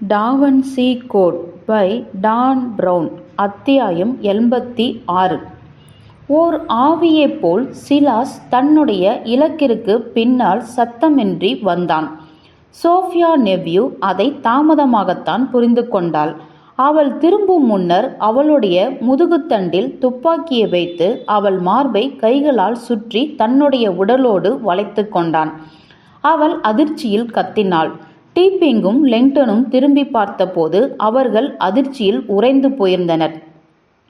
Da Vinci Code by Dan Brown அத்தியாயம் எண்பத்தி ஆறு. ஓர் ஆவியைப் போல் சிலாஸ் தன்னுடைய இலக்கிற்கு பின்னால் சத்தமின்றி வந்தான். சோஃபியா நெவ்யூ அதை தாமதமாகத்தான் புரிந்து கொண்டாள். அவள் திரும்பும் முன்னர் அவளுடைய முதுகுத்தண்டில் துப்பாக்கியை வைத்து அவள் மார்பை கைகளால் சுற்றி தன்னுடைய உடலோடு வளைத்து கொண்டான். அவள் அதிர்ச்சியில் கத்தினாள். டீப்பிங்கும் லெங்டனும் திரும்பி பார்த்தபோது அவர்கள் அதிர்ச்சியில் உறைந்து போயிருந்தனர்.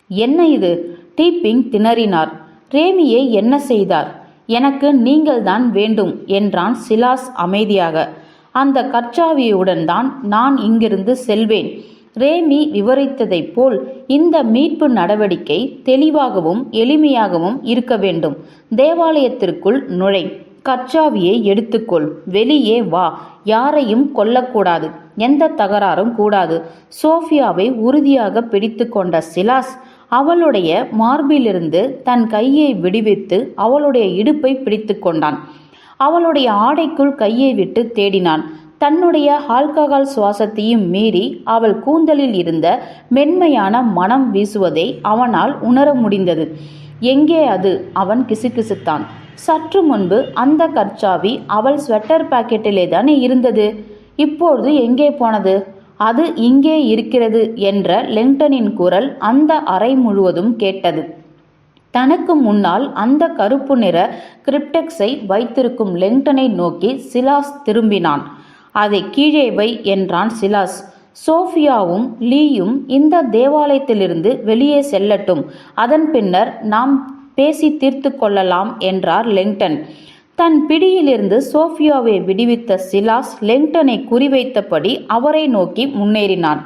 என்ன இது? டீப்பிங் திணறினார். ரேமியை என்ன செய்தார்? எனக்கு நீங்கள்தான் வேண்டும் என்றான் சிலாஸ் அமைதியாக. அந்த கற்சாவியுடன் தான் நான் இங்கிருந்து செல்வேன். ரேமி விவரித்ததைப் போல் இந்த மீட்பு நடவடிக்கை தெளிவாகவும் எளிமையாகவும் இருக்க வேண்டும். தேவாலயத்திற்குள் நுழை. கச்சாவியை எடுத்துக்கொள். வெளியே வா யாரையும் கொல்லக்கூடாது. எந்த தகராறும் கூடாது. சோஃபியாவை உறுதியாக பிடித்து கொண்ட சிலாஸ் அவளுடைய மார்பிலிருந்து தன் கையை விடுவித்து அவளுடைய இடுப்பை பிடித்து கொண்டான். அவளுடைய ஆடைக்குள் கையை விட்டு தேடினான். தன்னுடைய ஆல்கஹால் சுவாசத்தையும் மீறி அவள் கூந்தலில் இருந்த மென்மையான மனம் வீசுவதை அவனால் உணர முடிந்தது. எங்கே அது? அவன் கிசுகிசுத்தான். சற்று முன்பு அந்த கற்சாவி அவள் ஸ்வெட்டர் பாக்கெட்டிலே தானே இருந்தது. இப்பொழுது எங்கே போனது? அது இங்கே இருக்கிறது என்ற லெங்டனின் குரல் அந்த அறை முழுவதும் கேட்டது. தனக்கு முன்னால் அந்த கருப்பு நிற கிரிப்டெக்ஸை வைத்திருக்கும் லெங்டனை நோக்கி சிலாஸ் திரும்பினான். அதை கீழே வை என்றான் சிலாஸ். சோஃபியாவும் லீயும் இந்த தேவாலயத்திலிருந்து வெளியே செல்லட்டும். அதன் பின்னர் நாம் பேசி தீர்த்து கொள்ளலாம் என்றார் லெங்டன். தன் பிடியிலிருந்து சோஃபியாவை விடுவித்த சிலாஸ் லெங்டனை குறிவைத்தபடி அவரை நோக்கி முன்னேறினான்.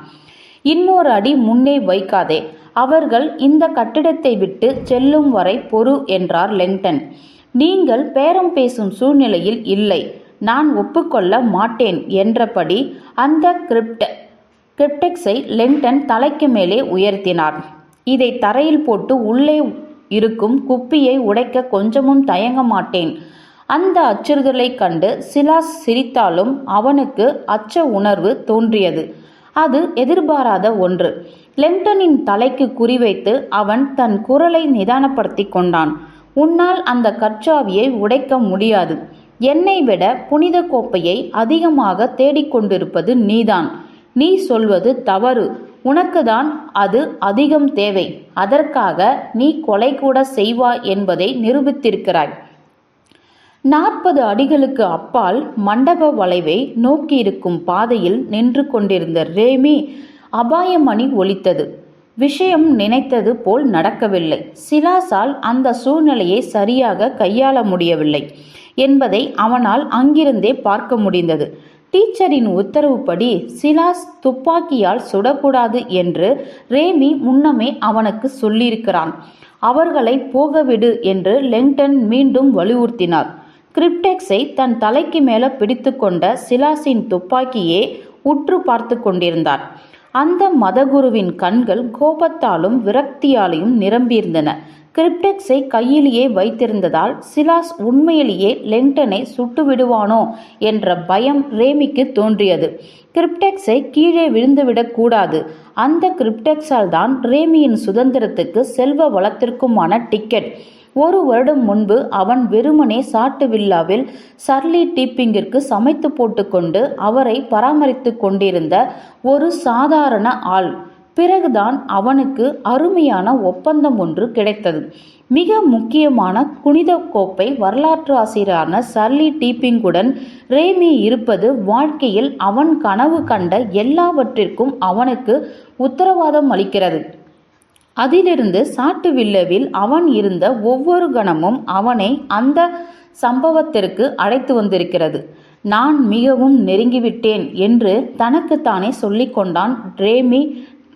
இன்னொரு அடி முன்னே வைக்காதே அவர்கள் இந்த கட்டிடத்தை விட்டு செல்லும் வரை பொறு என்றார் லெங்டன். நீங்கள் பேரம் பேசும் சூழ்நிலையில் இல்லை நான் ஒப்புக்கொள்ள மாட்டேன் என்றபடி அந்த கிரிப்ட கிரிப்டெக்ஸை லெங்டன் தலைக்கு மேலே உயர்த்தினார். இதை தரையில் போட்டு உள்ளே இருக்கும் குப்பியை உடைக்க கொஞ்சமும் தயங்க மாட்டேன். அந்த அச்சுறுதலைக் கண்டு சிலாஸ் சிரித்தாலும் அவனுக்கு அச்ச உணர்வு தோன்றியது. அது எதிர்பாராத ஒன்று. லெங்டனின் தலைக்கு குறிவைத்து அவன் தன் குரலை நிதானப்படுத்தி கொண்டான். உன்னால் அந்த கற்றாவியை உடைக்க முடியாது. என்னை விட புனித கோப்பையை அதிகமாக தேடிக்கொண்டிருப்பது நீதான். நீ சொல்வது தவறு. உனக்குதான் அது அதிகம் தேவை. அதற்காக நீ கொலை கூட செய்வாய் என்பதை நிரூபித்திருக்கிறாய். நாற்பது அடிகளுக்கு அப்பால் மண்டப வளைவை நோக்கியிருக்கும் பாதையில் நின்று கொண்டிருந்த ரேமி அபாயமணி ஒலித்தது. விஷயம் நினைத்தது போல் நடக்கவில்லை. சிலாசால் அந்த சூழ்நிலையை சரியாக கையாள முடியவில்லை என்பதை அவனால் அங்கிருந்தே பார்க்க முடிந்தது. டீச்சரின் உத்தரவுப்படி சிலாஸ் துப்பாக்கியால் சுடக்கூடாது என்று ரேமி முன்னமே அவனுக்கு சொல்லியிருக்கிறான். அவர்களை போகவிடு என்று லெங்டன் மீண்டும் வலியுறுத்தினார். கிரிப்டெக்ஸை தன் தலைக்கு மேலே பிடித்து கொண்ட சிலாஸின் துப்பாக்கியே உற்று பார்த்து கொண்டிருந்தார். அந்த மதகுருவின் கண்கள் கோபத்தாலும் விரக்தியாலையும் நிரம்பியிருந்தன. கிரிப்டெக்ஸை கையிலேயே வைத்திருந்ததால் சிலாஸ் உண்மையிலேயே லெங்டனை சுட்டு விடுவானோ என்ற பயம் ரேமிக்கு தோன்றியது. கிரிப்டெக்ஸை கீழே விழுந்துவிடக்கூடாது அந்த கிரிப்டெக்ஸால் தான் ரேமியின் சுதந்திரத்துக்கு செல்வ வளத்திற்குமான டிக்கெட். ஒரு வருடம் முன்பு அவன் வெறுமனே சாட்டு வில்லாவில் சர்லி டீப்பிங்கிற்கு சமைத்து போட்டுக்கொண்டு அவரை பராமரித்து கொண்டிருந்த ஒரு சாதாரண ஆள். பிறகுதான் அவனுக்கு அருமையான ஒப்பந்தம் ஒன்று கிடைத்தது. மிக முக்கியமான புனித கோப்பை வரலாற்று ஆசிரியரான சர்லி டீப்பிங்குடன் ரேமி இருப்பது வாழ்க்கையில் அவன் கனவு கண்ட எல்லாவற்றிற்கும் அவனுக்கு உத்தரவாதம் அளிக்கிறது. அதிலிருந்து சாட்டு வில்லவில் அவன் இருந்த ஒவ்வொரு கணமும் அவனை அந்த சம்பவத்திற்கு அழைத்து வந்திருக்கிறது. நான் மிகவும் நெருங்கிவிட்டேன் என்று தனக்குத்தானே சொல்லிக்கொண்டான் ரேமி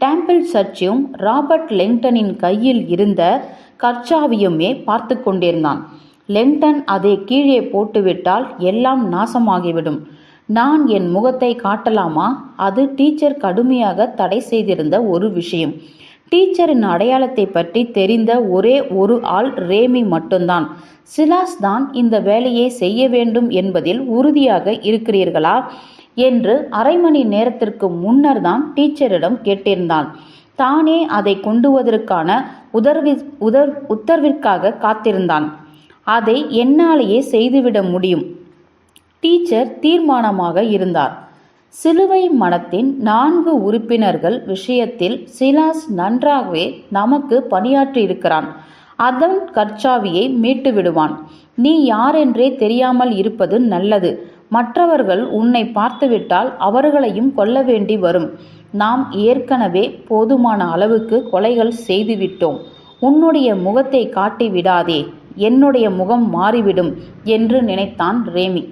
டேம்பிள் சர்ச்சையும் ராபர்ட் லெங்டனின் கையில் இருந்த கர்ச்சாவியுமே பார்த்து கொண்டிருந்தான். லெங்டன் அதை கீழே போட்டுவிட்டால் எல்லாம் நாசமாகிவிடும். நான் என் முகத்தை காட்டலாமா? அது டீச்சர் கடுமையாக தடை செய்திருந்த ஒரு விஷயம். டீச்சரின் அடையாளத்தை பற்றி தெரிந்த ஒரே ஒரு ஆள் ரேமி மட்டும்தான். சிலாஸ் தான் இந்த வேலையை செய்ய வேண்டும் என்பதில் உறுதியாக இருக்கிறீர்களா? என்று அரை மணி நேரத்திற்கு முன்னர் தான் டீச்சரிடம் கேட்டிருந்தான். தானே அதை கொண்டுவதற்கான உதர்வி உதர் உத்தரவிற்காக காத்திருந்தான். அதை என்னாலேயே செய்துவிட முடியும். டீச்சர் தீர்மானமாக இருந்தார். சிலுவை மனத்தின் நான்கு உறுப்பினர்கள் விஷயத்தில் சிலாஸ் நன்றாகவே நமக்கு பணியாற்றியிருக்கிறான். அதன் கற்சாவியை மீட்டு விடுவான் நீ யாரென்றே தெரியாமல் இருப்பது நல்லது. மற்றவர்கள் உன்னை பார்த்துவிட்டால் அவர்களையும் கொல்ல வேண்டி வரும். நாம் ஏற்கனவே போதுமான அளவுக்கு கொலைகள் செய்துவிட்டோம். உன்னுடைய முகத்தை காட்டி விடாதே. என்னுடைய முகம் மாறிவிடும் என்று நினைத்தான் ரேமி.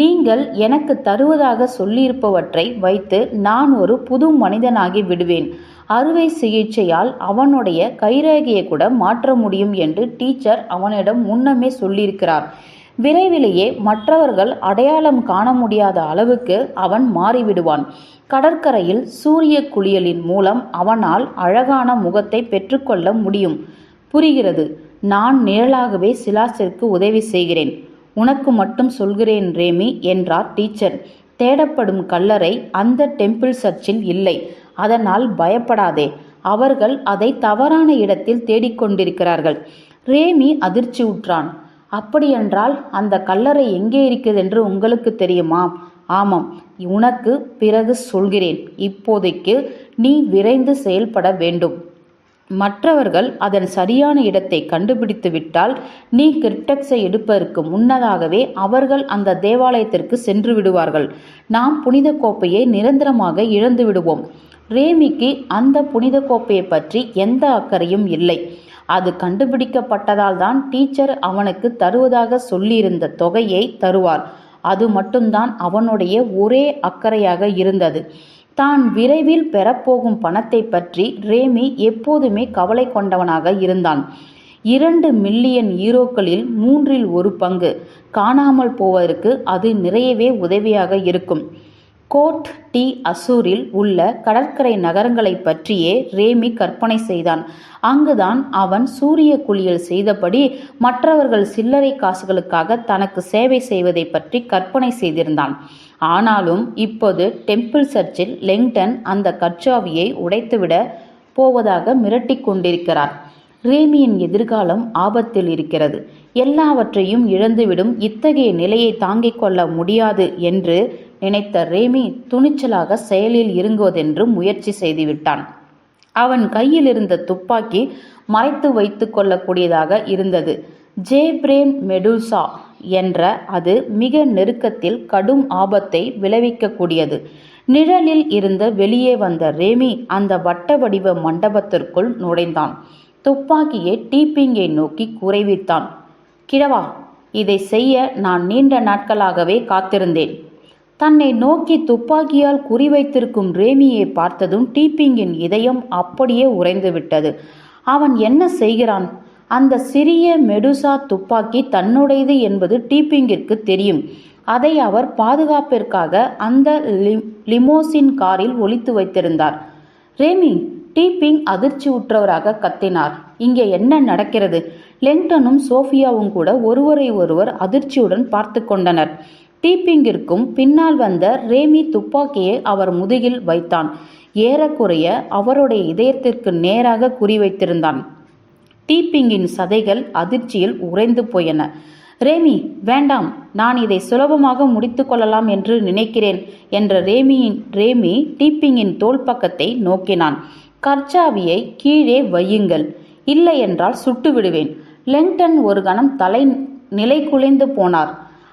நீங்கள் எனக்கு தருவதாக சொல்லியிருப்பவற்றை வைத்து நான் ஒரு புது மனிதனாகி விடுவேன். அறுவை சிகிச்சையால் அவனுடைய கைரேகையை கூட மாற்ற முடியும் என்று டீச்சர் அவனிடம் முன்னமே சொல்லியிருக்கிறார். விரைவிலேயே மற்றவர்கள் அடையாளம் காண முடியாத அளவுக்கு அவன் மாறிவிடுவான். கடற்கரையில் சூரிய குளியலின் மூலம் அவனால் அழகான முகத்தை பெற்றுக்கொள்ள முடியும். புரிகிறது நான் நிழலாகவே சிலாசிற்கு உதவி செய்கிறேன். உனக்கு மட்டும் சொல்கிறேன் ரேமி என்றார் டீச்சர். தேடப்படும் கல்லறை அந்த டெம்பிள் சர்ச்சில் இல்லை. அதனால் பயப்படாதே. அவர்கள் அதை தவறான இடத்தில் தேடிக்கொண்டிருக்கிறார்கள். ரேமி அதிர்ச்சியுற்றான் அப்படியென்றால் அந்த கல்லறை எங்கே இருக்கிறது என்று உங்களுக்கு தெரியுமா? ஆமாம் உனக்கு பிறகு சொல்கிறேன். இப்போதைக்கு நீ விரைந்து செயல்பட வேண்டும். மற்றவர்கள் அதன் சரியான இடத்தை கண்டுபிடித்து விட்டால் நீ கிரிப்டக்ஸை எடுப்பதற்கு முன்னதாகவே அவர்கள் அந்த தேவாலயத்திற்கு சென்று விடுவார்கள். நாம் புனித கோப்பையை நிரந்தரமாக இழந்து விடுவோம். ரேமிக்கு அந்த புனித கோப்பையை பற்றி எந்த அக்கறையும் இல்லை. அது கண்டுபிடிக்கப்பட்டதால் தான் டீச்சர் அவனுக்கு தருவதாக சொல்லியிருந்த தொகையை தருவார். அது மட்டும்தான் அவனுடைய ஒரே அக்கறையாக இருந்தது. தான் விரைவில் பெறப்போகும் பணத்தை பற்றி ரேமி எப்போதுமே கவலை கொண்டவனாக இருந்தான். இரண்டு மில்லியன் ஈரோக்களில் மூன்றில் ஒரு பங்கு. காணாமல் போவதற்கு அது நிறையவே உதவியாக இருக்கும். Code D. அசூரில் உள்ள கடற்கரை நகரங்களைப் பற்றியே ரேமி கற்பனை செய்தான். அங்குதான் அவன் சூரிய குளியல் செய்தபடி மற்றவர்கள் சில்லறை காசுகளுக்காக தனக்கு சேவை செய்வதை பற்றி கற்பனை செய்திருந்தான். ஆனாலும் இப்போது டெம்பிள் சர்ச்சில் லெங்டன் அந்த கற்சாவியை உடைத்துவிட போவதாக மிரட்டி கொண்டிருக்கிறார். ரேமியின் எதிர்காலம் ஆபத்தில் இருக்கிறது. எல்லாவற்றையும் இழந்துவிடும் இத்தகைய நிலையை தாங்கிக் கொள்ள முடியாது என்று நினைத்த ரேமி துணிச்சலாக செயலில் இறங்குவதென்று முயற்சி செய்துவிட்டான். அவன் கையில் இருந்த துப்பாக்கி மறைத்து வைத்து கொள்ளக்கூடியதாக இருந்தது. ஜேப்ரேன் மெடுசா என்ற அது மிக நெருக்கத்தில் கடும் ஆபத்தை விளைவிக்கக்கூடியது. நிழலில் இருந்த வெளியே வந்த ரேமி அந்த வட்ட வடிவ மண்டபத்திற்குள் நுழைந்தான். துப்பாக்கியை டீப்பிங்கை நோக்கி குறைவித்தான் கிழவா இதை செய்ய நான் நீண்ட நாட்களாகவே காத்திருந்தேன். தன்னை நோக்கி துப்பாக்கியால் குறிவைத்திருக்கும் ரேமியை பார்த்ததும் டீப்பிங்கின் இதயம் அப்படியே உறைந்துவிட்டது. அவன் என்ன செய்கிறான்? அந்த சிறிய மெடுசா துப்பாக்கி தன்னுடையது என்பது டீப்பிங்கிற்கு தெரியும். அதை அவர் பாதுகாப்பிற்காக அந்த லிமோசின் காரில் ஒளித்து வைத்திருந்தார். ரேமி டீப்பிங் அதிர்ச்சி உற்றவராக கத்தினார். இங்கே என்ன நடக்கிறது? லெங்டனும் சோஃபியாவும் கூட ஒருவரை ஒருவர் அதிர்ச்சியுடன் பார்த்து கொண்டனர். டீப்பிங்கிற்கும் பின்னால் வந்த ரேமி துப்பாக்கியை அவர் முதுகில் வைத்தான். ஏறக்குறைய அவருடைய இதயத்திற்கு நேராக குறிவைத்திருந்தான் டீப்பிங்கின் சதைகள் அதிர்ச்சியில் உறைந்து போயன. ரேமி வேண்டாம் நான் இதை சுலபமாக முடித்து கொள்ளலாம் என்று நினைக்கிறேன் என்ற ரேமியின் ரேமி டீப்பிங்கின் தோல் பக்கத்தை நோக்கினான். கர்ச்சாவியை கீழே வையுங்கள். இல்லை என்றால் சுட்டு விடுவேன் லெங்டன் ஒரு கணம் தலை நிலை குலைந்து போனார்.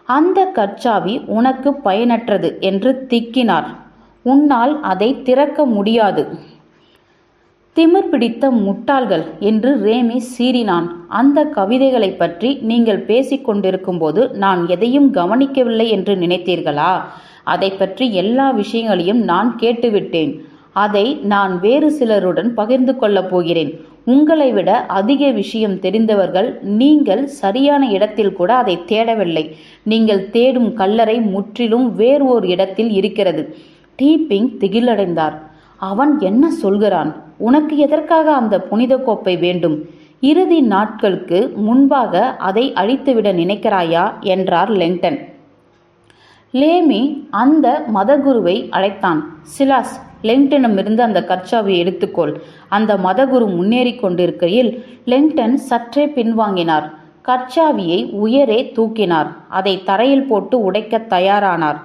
அந்த கற்சாவி உனக்கு பயனற்றது என்று திக்கினார். உன்னால் அதை திறக்க முடியாது. திமிர் பிடித்த முட்டாள்கள் என்று ரேமி சீறினான். அந்த கவிதைகளை பற்றி நீங்கள் பேசிக்கொண்டிருக்கும்போது நான் எதையும் கவனிக்கவில்லை என்று நினைத்தீர்களா? அதை பற்றி எல்லா விஷயங்களையும் நான் கேட்டுவிட்டேன். அதை நான் வேறு சிலருடன் பகிர்ந்து கொள்ளப் போகிறேன். உங்களை விட அதிக விஷயம் தெரிந்தவர்கள் நீங்கள் சரியான இடத்தில் கூட அதை தேடவில்லை. நீங்கள் தேடும் கல்லறை முற்றிலும் வேறு ஒரு இடத்தில் இருக்கிறது. டீப்பிங் திகிலடைந்தார். அவன் என்ன சொல்கிறான்? உனக்கு எதற்காக அந்த புனித கோப்பை வேண்டும்? இறுதி நாட்களுக்கு முன்பாக அதை அழித்துவிட நினைக்கிறாயா? என்றார் லெங்டன். லேமி அந்த மதகுருவை அழைத்தான். சிலாஸ் லெங்டனிடமிருந்து அந்த கர்ச்சாவை எடுத்துக்கொள். அந்த மதகுரு முன்னேறி கொண்டிருக்கையில் லெங்டன் சற்றே பின்வாங்கினார். கர்ச்சாவியை உயரே தூக்கினார். அதை தரையில் போட்டு உடைக்க தயாரானார்.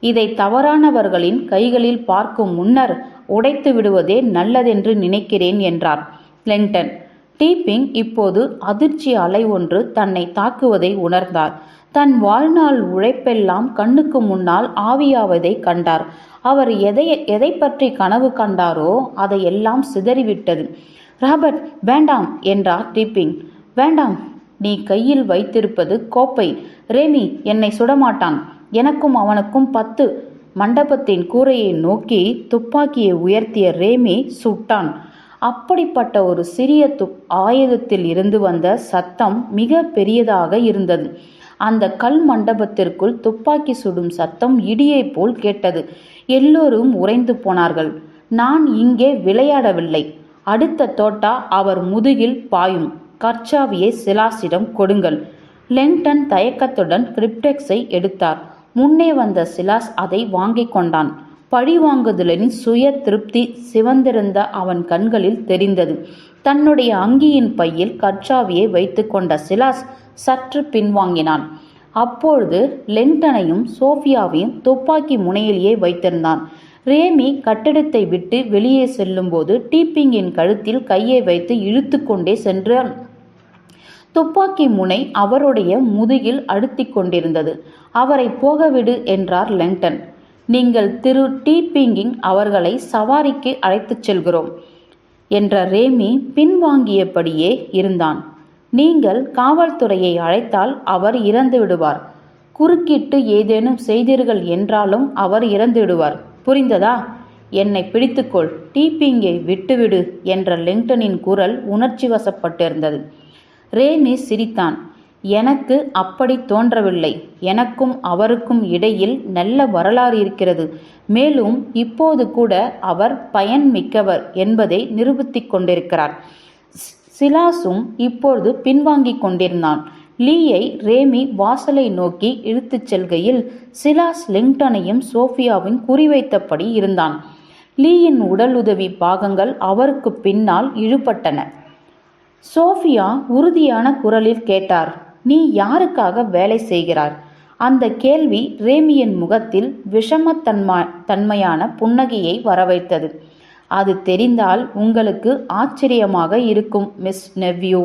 இதை தவறானவர்களின் கைகளில் பார்க்கும் முன்னர் உடைத்து விடுவதே நல்லதென்று நினைக்கிறேன் என்றார் லெங்டன். டீப்பிங் இப்போது அதிர்ச்சி அலை ஒன்று தன்னை தாக்குவதை உணர்ந்தார். தன் வாழ்நாள் உழைப்பெல்லாம் கண்ணுக்கு முன்னால் ஆவியாவதை கண்டார். அவர் எதை எதை பற்றி கனவு கண்டாரோ அதையெல்லாம் சிதறிவிட்டது. ராபர்ட் வேண்டாம் என்றார் டிப்பிங். வேண்டாம் நீ கையில் வைத்திருப்பது கோப்பை. ரேமி என்னை சுடமாட்டான். எனக்கும் அவனுக்கும் பத்து. மண்டபத்தின் கூரையை நோக்கி துப்பாக்கியை உயர்த்திய ரேமி சுட்டான். அப்படிப்பட்ட ஒரு சிறிய து ஆயுதத்தில் இருந்து வந்த சத்தம் மிக பெரியதாக இருந்தது. அந்த கல் மண்டபத்திற்குள் துப்பாக்கி சுடும் சத்தம் இடியைப் போல் கேட்டது. எல்லோரும் உறைந்து போனார்கள். நான் இங்கே விளையாடவில்லை. அடுத்த தோட்டா அவர் முதுகில் பாயும். கர்ச்சாவியை சிலாஸிடம் கொடுங்கள். லெங்டன் தயக்கத்துடன் கிரிப்டெக்ஸை எடுத்தார். முன்னே வந்த சிலாஸ் அதை வாங்கிக் கொண்டான். பழி வாங்குதலின் சுய திருப்தி சிவந்திருந்த அவன் கண்களில் தெரிந்தது. தன்னுடைய அங்கியின் பையில் கற்சாவியை வைத்துக்கொண்ட சிலாஸ் சற்று பின்வாங்கினான். அப்பொழுது லெங்டனையும் சோஃபியாவையும் துப்பாக்கி முனையிலேயே வைத்திருந்தான். ரேமி கட்டிடத்தை விட்டு வெளியே செல்லும்போது டீப்பிங்கின் கழுத்தில் கையை வைத்து இழுத்து கொண்டே சென்றான். துப்பாக்கி முனை அவருடைய முதுகில் அழுத்திக் கொண்டிருந்தது. அவரை போகவிடு என்றார் லெங்டன் நீங்கள் திரு டீப்பிங்கிங் அவர்களை சவாரிக்கு அழைத்துச் செல்கிறோம். என்ற ரேமி பின்வாங்கியபடியே இருந்தான். நீங்கள் காவல்துறையை அழைத்தால் அவர் இறந்து விடுவார். குறுக்கிட்டு ஏதேனும் செய்தீர்கள் என்றாலும் அவர் இறந்து விடுவார். புரிந்ததா? என்னை பிடித்துக்கொள். டீப்பிங்கை விட்டுவிடு என்ற லிங்டனின் குரல் உணர்ச்சி வசப்பட்டிருந்தது ரேமி சிரித்தான். எனக்கு அப்படி தோன்றவில்லை. எனக்கும் அவருக்கும் இடையில் நல்ல வரலாறு இருக்கிறது. மேலும் இப்போது கூட அவர் பயன் மிக்கவர் என்பதை நிரூபித்துக் கொண்டிருக்கிறார். சிலாசும் இப்பொழுது பின்வாங்கிக் கொண்டிருந்தான். லீயை ரேமி வாசலை நோக்கி இழுத்துச் செல்கையில் சிலாஸ் லிங்டனையும் சோஃபியாவின் குறிவைத்தபடி இருந்தான். லீயின் உடல் உதவி பாகங்கள் அவருக்கு பின்னால் இழுபட்டன. சோஃபியா உறுதியான குரலில் கேட்டார். நீ யாருக்காக வேலை செய்கிறார்? அந்த கேள்வி ரேமியின் முகத்தில் விஷமத்தன்மா தன்மையான புன்னகையை வரவைத்தது அது தெரிந்தால் உங்களுக்கு ஆச்சரியமாக இருக்கும் மிஸ் நெவ்யூ.